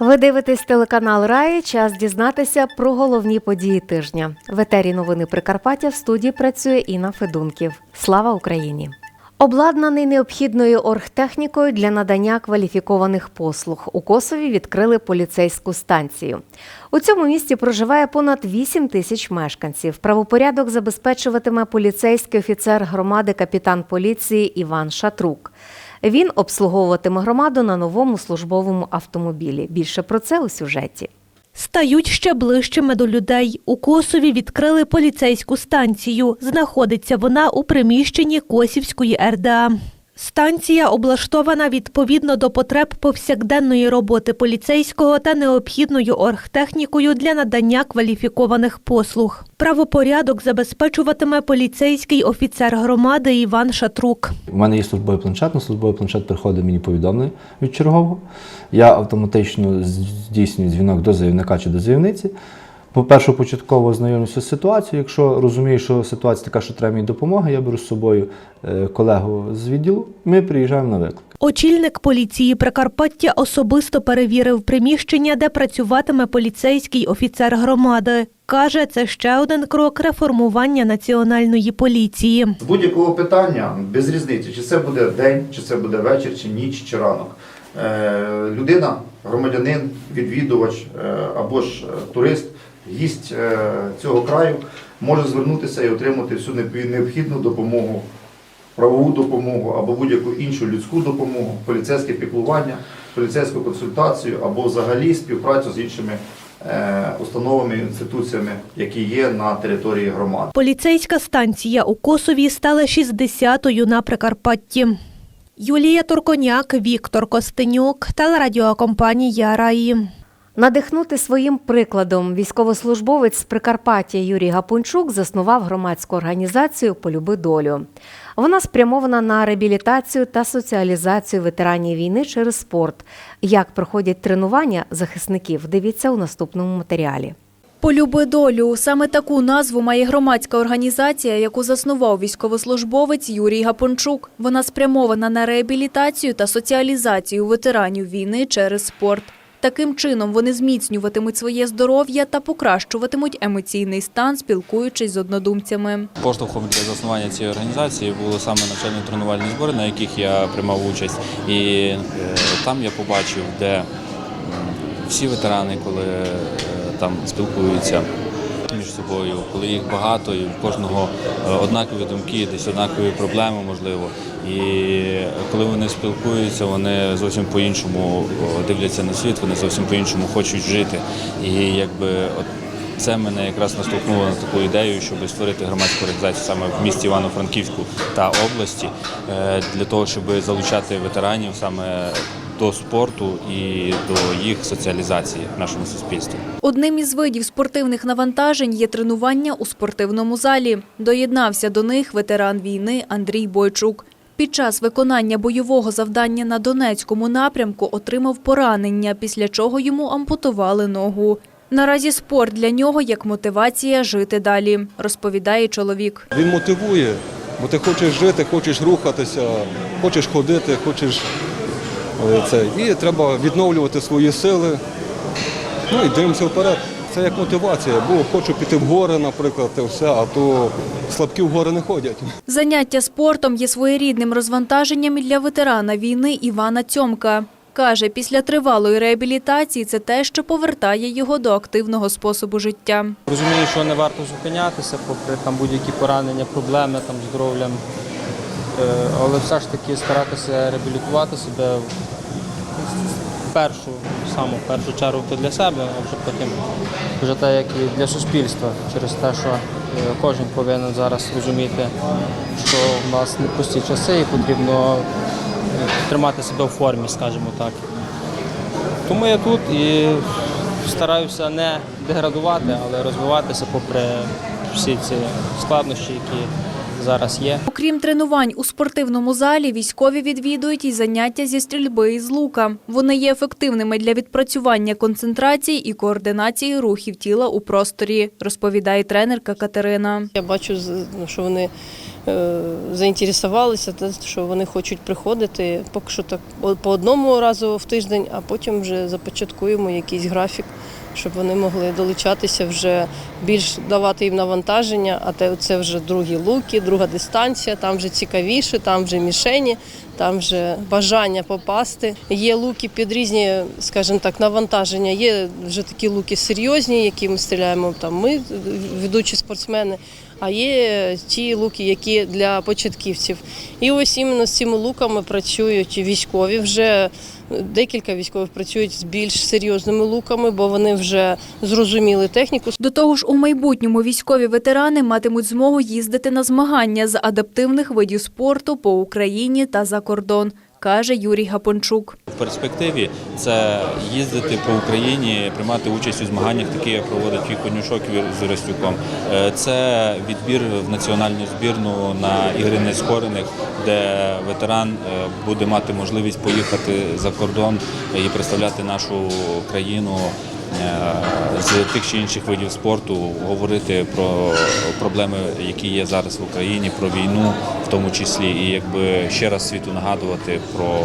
Ви дивитесь телеканал Раї. Час дізнатися про головні події тижня. В етері новини Прикарпаття в студії працює Інна Федунків. Слава Україні! Обладнаний необхідною оргтехнікою для надання кваліфікованих послуг у Косові відкрили поліцейську станцію. У цьому місті проживає понад 8 тисяч мешканців. Правопорядок забезпечуватиме поліцейський офіцер громади капітан поліції Іван Шатрук. Він обслуговуватиме громаду на новому службовому автомобілі. Більше про це у сюжеті. Стають ще ближчими до людей. У Косові відкрили поліцейську станцію. Знаходиться вона у приміщенні Косівської РДА. Станція облаштована відповідно до потреб повсякденної роботи поліцейського та необхідною оргтехнікою для надання кваліфікованих послуг. Правопорядок забезпечуватиме поліцейський офіцер громади Іван Шатрук. У мене є службовий планшет, на службовий планшет приходить мені повідомлення від чергового. Я автоматично здійснюю дзвінок до заявника чи до заявниці. По-перше, початково ознайомлюся з ситуацією. Якщо розумію, що ситуація така, що треба мені допомога, я беру з собою е, колегу з відділу. Ми приїжджаємо на виклик. Очільник поліції Прикарпаття особисто перевірив приміщення, де працюватиме поліцейський офіцер громади. Каже, це ще один крок реформування національної поліції. З будь-якого питання, без різниці, чи це буде день, чи це буде вечір, чи ніч, чи ранок. Е, людина, громадянин, відвідувач е, або ж турист, гість е, цього краю може звернутися і отримати всю необхід- необхідну допомогу, правову допомогу або будь-яку іншу людську допомогу, поліцейське піклування, поліцейську консультацію або взагалі співпрацю з іншими е, установами інституціями, які є на території громади. Поліцейська станція у Косові стала 60-ю на Прикарпатті. Юлія Турконяк, Віктор Костенюк, телерадіокомпанія Раї. Надихнути своїм прикладом військовослужбовець з Прикарпаття Юрій Гапунчук заснував громадську організацію Полюби долю. Вона спрямована на реабілітацію та соціалізацію ветеранів війни через спорт. Як проходять тренування захисників, дивіться у наступному матеріалі. Полюби долю. Саме таку назву має громадська організація, яку заснував військовослужбовець Юрій Гапончук. Вона спрямована на реабілітацію та соціалізацію ветеранів війни через спорт. Таким чином вони зміцнюватимуть своє здоров'я та покращуватимуть емоційний стан, спілкуючись з однодумцями. Поштовхом для заснування цієї організації були саме навчальні тренувальні збори, на яких я приймав участь. І е, там я побачив, де всі ветерани, коли е, там спілкуються між собою, коли їх багато, і в кожного е, однакові думки, десь однакові проблеми, можливо. І коли вони спілкуються, вони зовсім по-іншому дивляться на світ, вони зовсім по-іншому хочуть жити. І якби от це мене якраз наштовхнуло на таку ідею, щоб створити громадську організацію саме в місті Івано-Франківську та області е, для того, щоб залучати ветеранів саме до спорту і до їх соціалізації в нашому суспільстві. Одним із видів спортивних навантажень є тренування у спортивному залі. Доєднався до них ветеран війни Андрій Бойчук. Під час виконання бойового завдання на Донецькому напрямку отримав поранення, після чого йому ампутували ногу. Наразі спорт для нього як мотивація жити далі, розповідає чоловік. Він мотивує, бо ти хочеш жити, хочеш рухатися, хочеш ходити, хочеш е, це. І треба відновлювати свої сили. Ну і дивимося вперед. Це як мотивація, бо хочу піти в гори, наприклад, і все, а то слабкі в гори не ходять. Заняття спортом є своєрідним розвантаженням для ветерана війни Івана Цьомка. Каже, після тривалої реабілітації це те, що повертає його до активного способу життя. Розумію, що не варто зупинятися, попри там будь-які поранення, проблеми там з здоров'ям. Е, Але все ж таки старатися реабілітувати себе в першу, саму першу чергу то для себе, а вже потім вже так, як і для суспільства, через те, що е, кожен повинен зараз розуміти, що в нас непрості часи і потрібно тримати себе в формі, скажімо так. Тому я тут і стараюся не деградувати, але розвиватися попри всі ці складнощі, які зараз є. Окрім тренувань у спортивному залі, військові відвідують і заняття зі стрільби із лука. Вони є ефективними для відпрацювання концентрації і координації рухів тіла у просторі, розповідає тренерка Катерина. Я бачу, ну, що вони заінтересувалися, що вони хочуть приходити. Поки що так по одному разу в тиждень, а потім вже започаткуємо якийсь графік, щоб вони могли долучатися вже більш давати їм навантаження. А це вже другі луки, друга дистанція, там вже цікавіше, там вже мішені, там вже бажання попасти. Є луки під різні, скажімо так, навантаження. Є вже такі луки серйозні, які ми стріляємо там. Ми ведучі спортсмени. А є ті луки, які для початківців. І ось іменно з цими луками працюють військові. Вже декілька військових працюють з більш серйозними луками, бо вони вже зрозуміли техніку. До того ж, у майбутньому військові ветерани матимуть змогу їздити на змагання з адаптивних видів спорту по Україні та за кордон, каже Юрій Гапончук. В перспективі це їздити по Україні, приймати участь у змаганнях, такі як проводить і Конюшок з Ростюком. Е, Це відбір в національну збірну на ігри нескорених, де ветеран е, буде мати можливість поїхати за кордон і представляти нашу країну. Е, З тих чи інших видів спорту говорити про проблеми, які є зараз в Україні, про війну в тому числі, і якби ще раз світу нагадувати про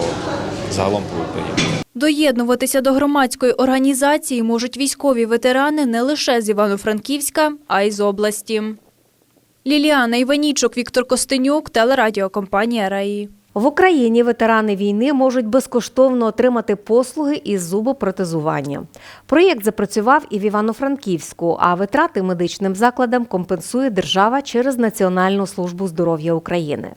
загалом про Україну. Доєднуватися до громадської організації можуть військові ветерани не лише з Івано-Франківська, а й з області. Ліліана Іванічук, Віктор Костенюк, телерадіокомпанія Раї. В Україні ветерани війни можуть безкоштовно отримати послуги із зубопротезування. Проєкт запрацював і в Івано-Франківську, а витрати медичним закладам компенсує держава через Національну службу здоров'я України.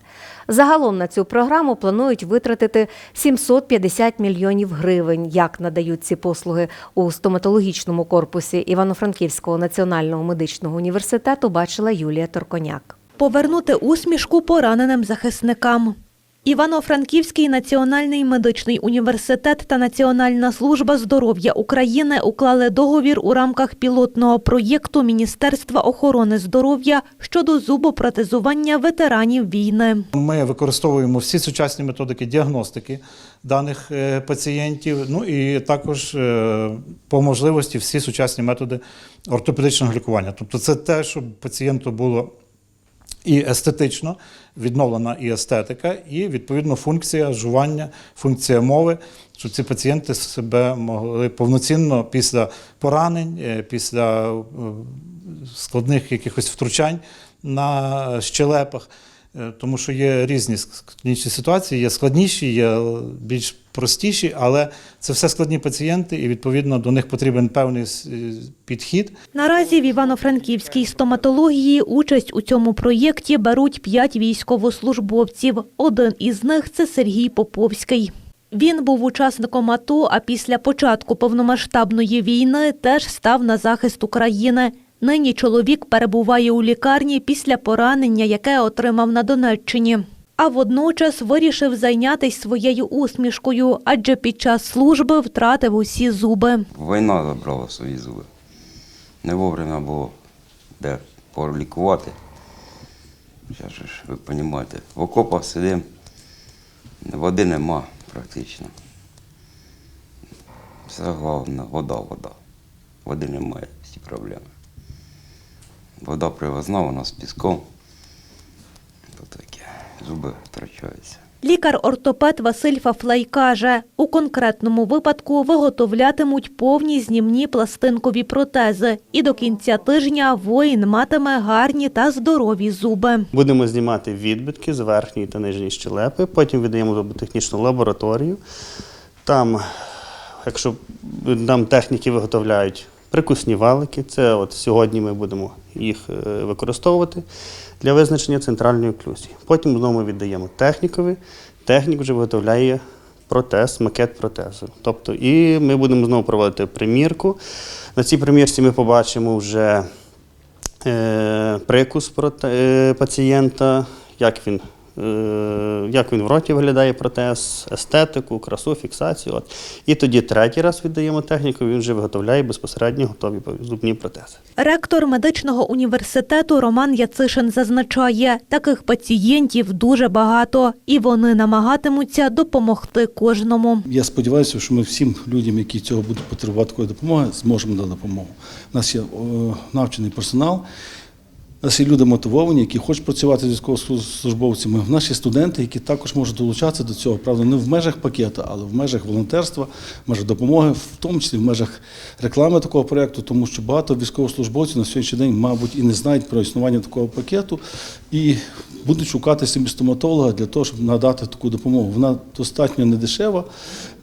Загалом на цю програму планують витратити 750 мільйонів гривень. Як надають ці послуги у стоматологічному корпусі Івано-Франківського національного медичного університету, бачила Юлія Торконяк. Повернути усмішку пораненим захисникам. Івано-Франківський національний медичний університет та Національна служба здоров'я України уклали договір у рамках пілотного проєкту Міністерства охорони здоров'я щодо зубопротезування ветеранів війни. Ми використовуємо всі сучасні методики діагностики даних е, пацієнтів, ну і також е, по можливості всі сучасні методи ортопедичного лікування. Тобто це те, щоб пацієнту було і естетично відновлена і естетика, і відповідно функція жування, функція мови, щоб ці пацієнти себе могли повноцінно після поранень, е, після е, складних якихось втручань на щелепах. Е, Тому що є різні клінічні ситуації, є складніші, є більш простіші, але це все складні пацієнти, і відповідно до них потрібен певний е, підхід. Наразі в Івано-Франківській стоматології участь у цьому проєкті беруть п'ять військовослужбовців. Один із них це Сергій Поповський. Він був учасником АТО, а після початку повномасштабної війни теж став на захист України. Нині чоловік перебуває у лікарні після поранення, яке отримав на Донеччині. А водночас вирішив зайнятися своєю усмішкою, адже під час служби втратив усі зуби. Війна забрала свої зуби. Не вовремя було де полікувати. Зараз ж, ви розумієте, в окопах сидимо, води нема практично. Все головне, вода, вода. Води немає, всі проблеми. Вода привозна, вона з піском. То таке, зуби втрачаються. Лікар-ортопед Василь Фафлей каже, у конкретному випадку виготовлятимуть повні знімні пластинкові протези, і до кінця тижня воїн матиме гарні та здорові зуби. Будемо знімати відбитки з верхньої та нижньої щелепи, потім віддаємо в зуботехнічну лабораторію. Там, якщо нам техніки виготовляють прикусні валики, це от сьогодні ми будемо їх е, використовувати для визначення центральної оклюзії. Потім знову віддаємо технікові, технік вже виготовляє протез, макет протезу. Тобто, і ми будемо знову проводити примірку. На цій примірці ми побачимо вже е, прикус проте- е, пацієнта, як він як він в роті виглядає протез, естетику, красу, фіксацію. От. І тоді третій раз віддаємо техніку, він вже виготовляє безпосередньо готові зубні протези. Ректор медичного університету Роман Яцишин зазначає, таких пацієнтів дуже багато, і вони намагатимуться допомогти кожному. Я сподіваюся, що ми всім людям, які цього будуть потребувати такої допомоги, зможемо дати допомогу. У нас є навчений персонал, у нас є люди мотивовані, які хочуть працювати з військовослужбовцями. Нас є студенти, які також можуть долучатися до цього. Правда, не в межах пакету, але в межах волонтерства, в межах допомоги, в тому числі в межах реклами такого проєкту, тому що багато військовослужбовців на сьогоднішній день, мабуть, і не знають про існування такого пакету і будуть шукати собі стоматолога для того, щоб надати таку допомогу. Вона достатньо недешева,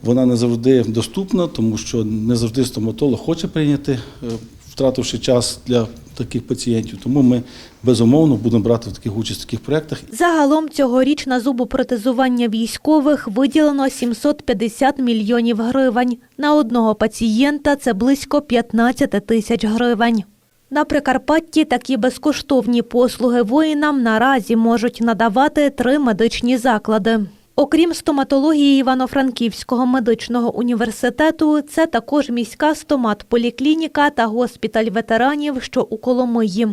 вона не завжди доступна, тому що не завжди стоматолог хоче прийняти, е, втративши час для таких пацієнтів. Тому ми безумовно будемо брати в таких участь в таких проєктах. Загалом цьогоріч на зубопротезування військових виділено 750 мільйонів гривень. На одного пацієнта це близько 15 тисяч гривень. На Прикарпатті такі безкоштовні послуги воїнам наразі можуть надавати три медичні заклади. Окрім стоматології Івано-Франківського медичного університету, це також міська стомат-поліклініка та госпіталь ветеранів, що у Коломиї.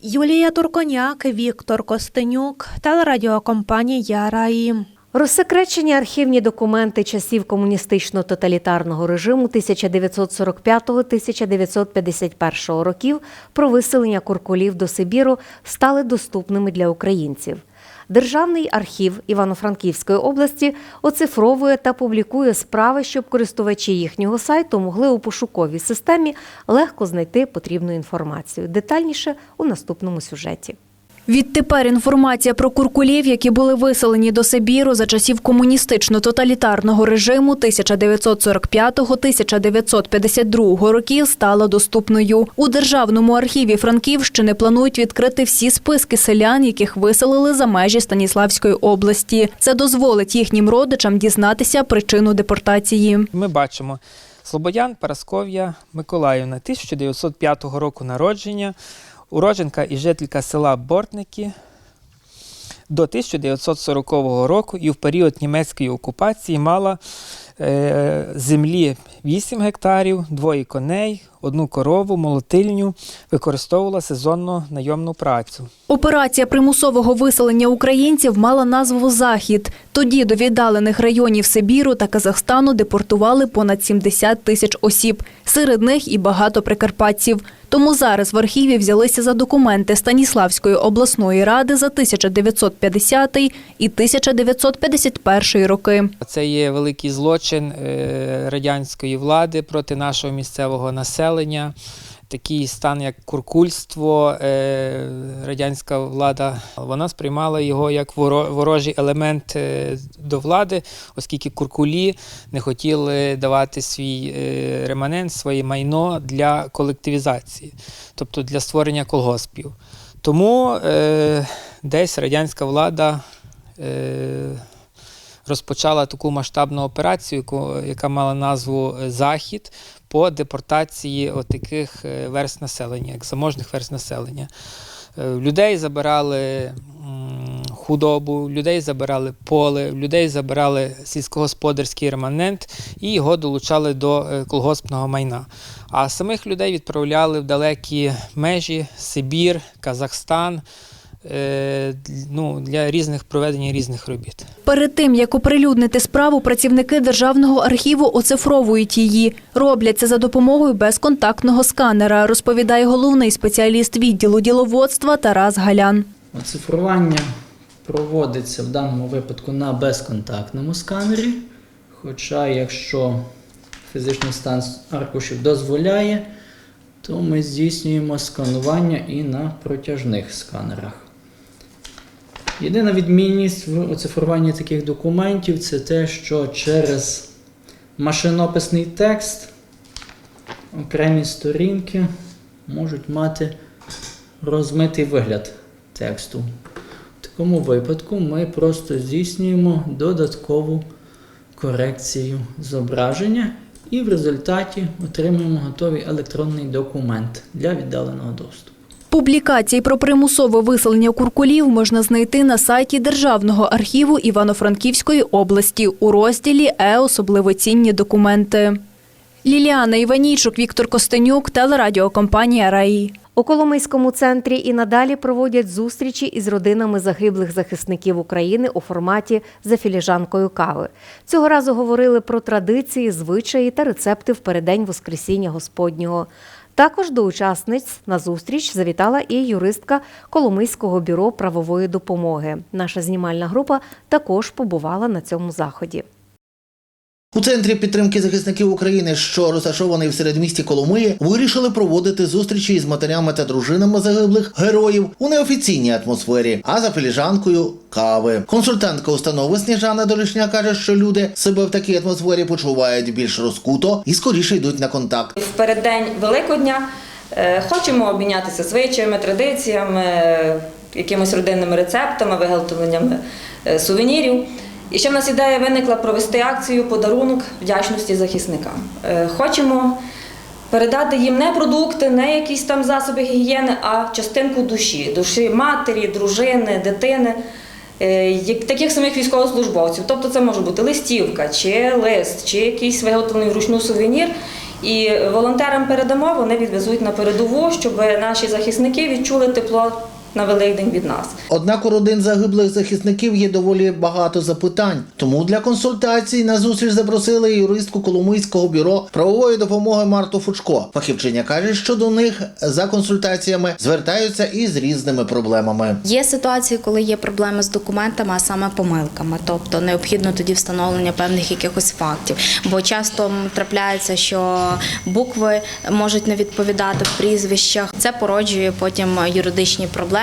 Юлія Турконяк, Віктор Костенюк, телерадіокомпанія Раї. Розсекречені архівні документи часів комуністично-тоталітарного режиму 1945-1951 років про виселення куркулів до Сибіру стали доступними для українців. Державний архів Івано-Франківської області оцифровує та публікує справи, щоб користувачі їхнього сайту могли у пошуковій системі легко знайти потрібну інформацію. Детальніше у наступному сюжеті. Відтепер інформація про куркулів, які були виселені до Сибіру за часів комуністично-тоталітарного режиму 1945-1952 років, стала доступною. У Державному архіві Франківщини планують відкрити всі списки селян, яких виселили за межі Станіславської області. Це дозволить їхнім родичам дізнатися причину депортації. Ми бачимо Слободян Парасков'я Миколаївна, 1905 року народження, уродженка і жителька села Бортники до 1940 року і в період німецької окупації мала е, землі 8 гектарів, двоє коней, одну корову, молотильню, використовувала сезонну найомну працю. Операція примусового виселення українців мала назву Захід. Тоді до віддалених районів Сибіру та Казахстану депортували понад 70 тисяч осіб. Серед них і багато прикарпатців. Тому зараз в архіві взялися за документи Станіславської обласної ради за 1950 і 1951 роки. Це є великий злочин е, радянської влади проти нашого місцевого населення. Такий стан, як куркульство, е, радянська влада вона сприймала його як ворожий елемент е, до влади, оскільки куркулі не хотіли давати свій е, реманент, своє майно для колективізації, тобто для створення колгоспів. Тому десь радянська влада розпочала таку масштабну операцію, яка мала назву Захід по депортації таких е, верст населення, як заможних верст населення. Е, Людей забирали худобу, людей забирали поле, людей забирали сільськогосподарський реманент і його долучали до е, колгоспного майна. А самих людей відправляли в далекі межі Сибір, Казахстан ну, для різних проведення різних робіт. Перед тим, як оприлюднити справу, працівники Державного архіву оцифровують її. Роблять це за допомогою безконтактного сканера, розповідає головний спеціаліст відділу діловодства Тарас Галян. Оцифрування проводиться в даному випадку на безконтактному сканері. Хоча, якщо фізичний стан аркушів дозволяє, то ми здійснюємо сканування і на протяжних сканерах. Єдина відмінність в оцифруванні таких документів це те, що через машинописний текст окремі сторінки можуть мати розмитий вигляд тексту. В такому випадку ми просто здійснюємо додаткову корекцію зображення і в результаті отримуємо готовий електронний документ для віддаленого доступу. Публікації про примусове виселення куркулів можна знайти на сайті Державного архіву Івано-Франківської області у розділі Е особливо цінні документи. Ліліана Іванійчук, Віктор Костенюк, телерадіокомпанія Раї. У Коломийському центрі і надалі проводять зустрічі із родинами загиблих захисників України у форматі за філіжанкою кави. Цього разу говорили про традиції, звичаї та рецепти в переддень Воскресіння Господнього. Також до учасниць на зустріч завітала і юристка Коломийського бюро правової допомоги. Наша знімальна група також побувала на цьому заході. У центрі підтримки захисників України, що розташований в середмісті Коломиї, вирішили проводити зустрічі із матерями та дружинами загиблих героїв у неофіційній атмосфері, а за філіжанкою кави. Консультантка установи Сніжана Долішня каже, що люди себе в такій атмосфері почувають більш розкуто і скоріше йдуть на контакт. В переддень Великодня е, хочемо обмінятися звичаями, традиціями, е, якимось родинними рецептами, виготовленнями е, сувенірів. І ще в нас ідея виникла провести акцію подарунок вдячності захисникам. Е, Хочемо передати їм не продукти, не якісь там засоби гігієни, а частинку душі, душі матері, дружини, дитини. е, Таких самих військовослужбовців. Тобто це може бути листівка, чи лист, чи якийсь виготовлений вручну сувенір. І волонтерам передамо, вони відвезуть на передову, щоб наші захисники відчули тепло на Великдень від нас. Однак у родин загиблих захисників є доволі багато запитань. Тому для консультацій на зустріч запросили юристку Коломийського бюро правової допомоги Марту Фучко. Фахівчиня каже, що до них за консультаціями звертаються із різними проблемами. Є ситуації, коли є проблеми з документами, а саме помилками, тобто необхідно тоді встановлення певних якихось фактів. Бо часто трапляється, що букви можуть не відповідати в прізвищах. Це породжує потім юридичні проблеми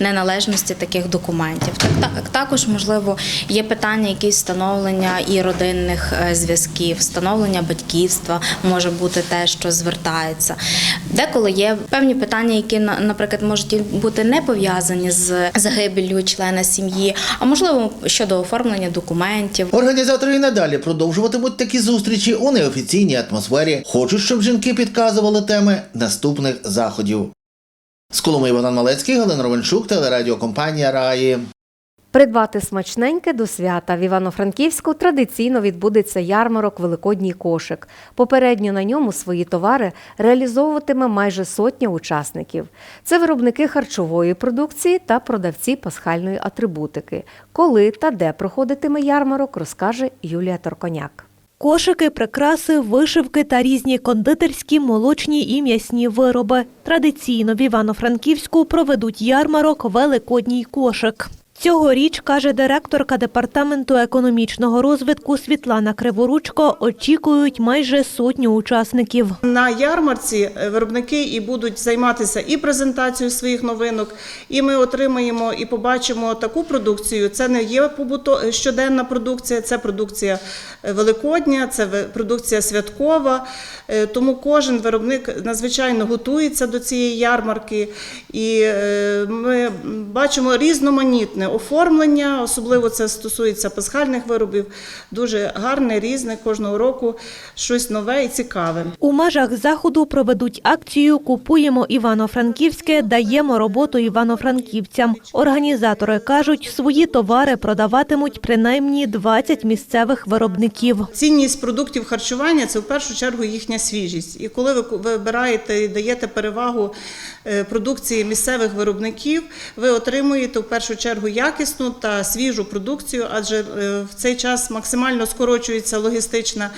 неналежності таких документів. Так, так також можливо є питання, якісь встановлення і родинних е, зв'язків, встановлення батьківства може бути те, що звертається. Деколи є певні питання, які наприклад можуть бути не пов'язані з загибеллю члена сім'ї, а можливо щодо оформлення документів. Організатори і надалі продовжуватимуть такі зустрічі у неофіційній атмосфері. Хочуть, щоб жінки підказували теми наступних заходів. З Коломи Богдан Малецький, Галина Ровенчук, телерадіокомпанія Раї. Придбати смачненьке до свята в Івано-Франківську традиційно відбудеться ярмарок Великодній кошик. Попередньо на ньому свої товари реалізовуватиме майже сотня учасників. Це виробники харчової продукції та продавці пасхальної атрибутики. Коли та де проходитиме ярмарок, розкаже Юлія Торконяк. Кошики, прикраси, вишивки та різні кондитерські, молочні і м'ясні вироби. Традиційно в Івано-Франківську проведуть ярмарок Великодній кошик. Цьогоріч, каже директорка департаменту економічного розвитку Світлана Криворучко, очікують майже сотню учасників. На ярмарці е, виробники і будуть займатися і презентацією своїх новинок, і ми отримаємо і побачимо таку продукцію. Це не є побуто щоденна продукція, це продукція е, великодня, це продукція святкова. Е, Тому кожен виробник надзвичайно готується до цієї ярмарки, і е, ми бачимо різноманітне оформлення, особливо це стосується пасхальних виробів. Дуже гарне, різне кожного року щось нове і цікаве. У межах заходу проведуть акцію Купуємо Івано-Франківське, даємо роботу івано-франківцям. Організатори кажуть, свої товари продаватимуть принаймні 20 місцевих виробників. Цінність продуктів харчування це в першу чергу їхня свіжість. І коли ви вибираєте і даєте перевагу е, продукції місцевих виробників, ви отримуєте в першу чергу якісну та свіжу продукцію, адже е, в цей час максимально скорочується логістична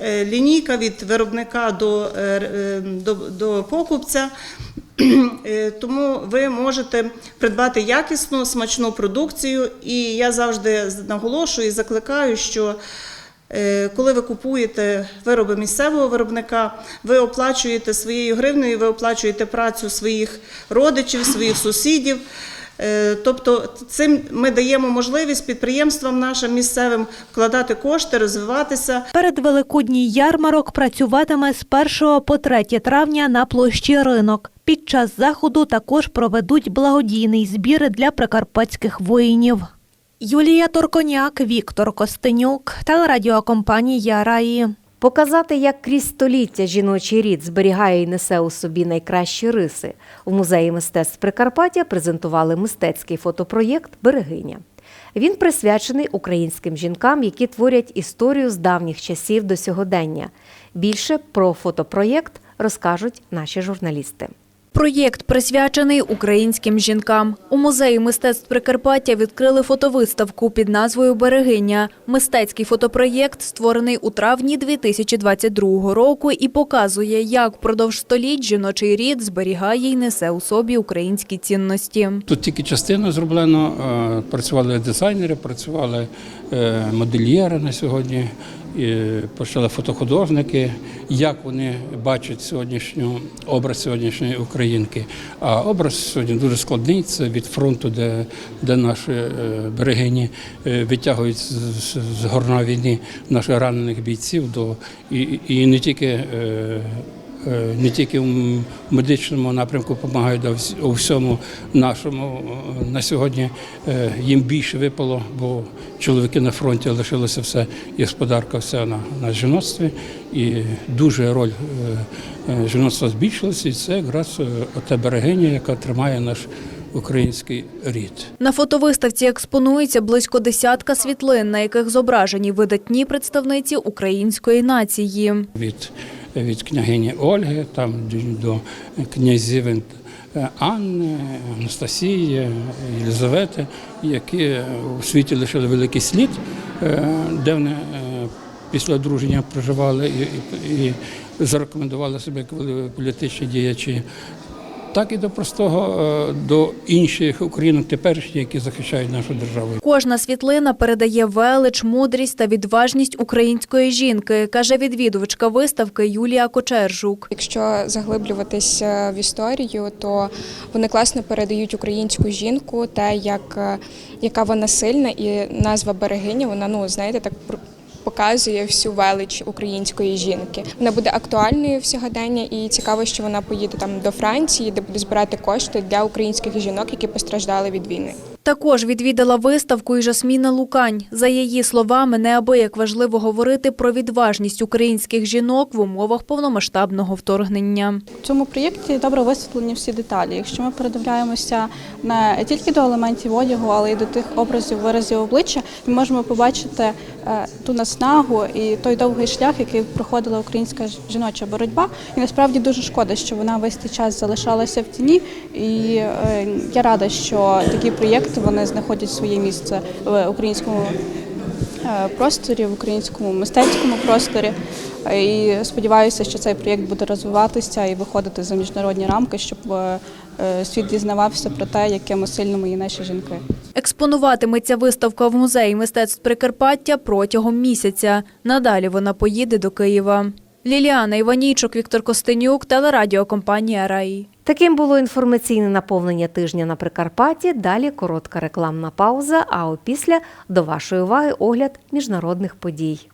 е, лінійка від виробника до, е, до, до покупця. Тому ви можете придбати якісну, смачну продукцію. І я завжди наголошую і закликаю, що коли ви купуєте вироби місцевого виробника, ви оплачуєте своєю гривнею, ви оплачуєте працю своїх родичів, своїх сусідів. Е, Тобто цим ми даємо можливість підприємствам нашим місцевим вкладати кошти, розвиватися. Передвеликодній ярмарок працюватиме з 1 по 3 травня на площі ринок. Під час заходу також проведуть благодійний збір для прикарпатських воїнів. Юлія Торконяк, Віктор Костенюк, телерадіокомпанія Раї. Показати, як крізь століття жіночий рід зберігає і несе у собі найкращі риси. У музеї мистецтв Прикарпаття презентували мистецький фотопроєкт Берегиня. Він присвячений українським жінкам, які творять історію з давніх часів до сьогодення. Більше про фотопроєкт розкажуть наші журналісти. Проєкт присвячений українським жінкам. У музеї мистецтв Прикарпаття відкрили фотовиставку під назвою Берегиня. Мистецький фотопроєкт створений у травні 2022 року і показує, як впродовж століть жіночий рід зберігає і несе у собі українські цінності. Тут тільки частина зроблено. е, Працювали дизайнери, працювали е, модельєри на сьогодні, почали фотохудожники, як вони бачать сьогоднішню образ сьогоднішньої українки. А образ сьогодні дуже складний. Це від фронту, де, де наші е, берегині е, витягують з, з, з горна війни наших ранених бійців до і, і не тільки. Е, не тільки в медичному напрямку допомагають, а у всьому нашому е, на сьогодні е, їм більше випало, бо чоловіки на фронті лишилося все, і господарка вся на, на жіноцтві, і дуже роль жіноцтва збільшилася, і це якраз ота берегиня, яка тримає наш український рід. На фотовиставці експонується близько десятка світлин, на яких зображені видатні представниці української нації. від, від княгині Ольги, там до князів е, Анни, Анастасії, Єлизавети, які у світі лишили великий слід, е, де вони е, після одруження проживали і, і, і зарекомендували себе як політичні діячі. Так і до простого, е, до інших українок теперішніх, які захищають нашу державу. Кожна світлина передає велич, мудрість та відважність української жінки, каже відвідувачка виставки Юлія Кочержук. Якщо заглиблюватися в історію, то вони класно передають українську жінку, те, як, е, яка вона сильна, і назва берегиня, вона ну знаєте, так показує всю велич української жінки. Вона буде актуальною в сьогодення, і цікаво, що вона поїде там до Франції, де буде збирати кошти для українських жінок, які постраждали від війни. Також відвідала виставку і Жасміна Лукань. За її словами, неабияк важливо говорити про відважність українських жінок в умовах повномасштабного вторгнення. В цьому проєкті добре висвітлені всі деталі. Якщо ми передивляємося не тільки до елементів одягу, але й до тих образів, виразів обличчя, ми можемо побачити ту наснагу і той довгий шлях, який проходила українська жіноча боротьба. І насправді дуже шкода, що вона весь цей час залишалася в тіні. І е, я рада, що такі проєкти вони знаходять своє місце в українському е, просторі, в українському мистецькому просторі. Е, І сподіваюся, що цей проєкт буде розвиватися і виходити за міжнародні рамки, щоб е, е, світ дізнавався про те, якими сильними є наші жінки. Експонуватиметься виставка в музеї мистецтв Прикарпаття протягом місяця. Надалі вона поїде до Києва. Ліліана Іванійчук, Віктор Костенюк, телерадіокомпанія Раї. Таким було інформаційне наповнення тижня на Прикарпатті. Далі коротка рекламна пауза. А опісля до вашої уваги огляд міжнародних подій.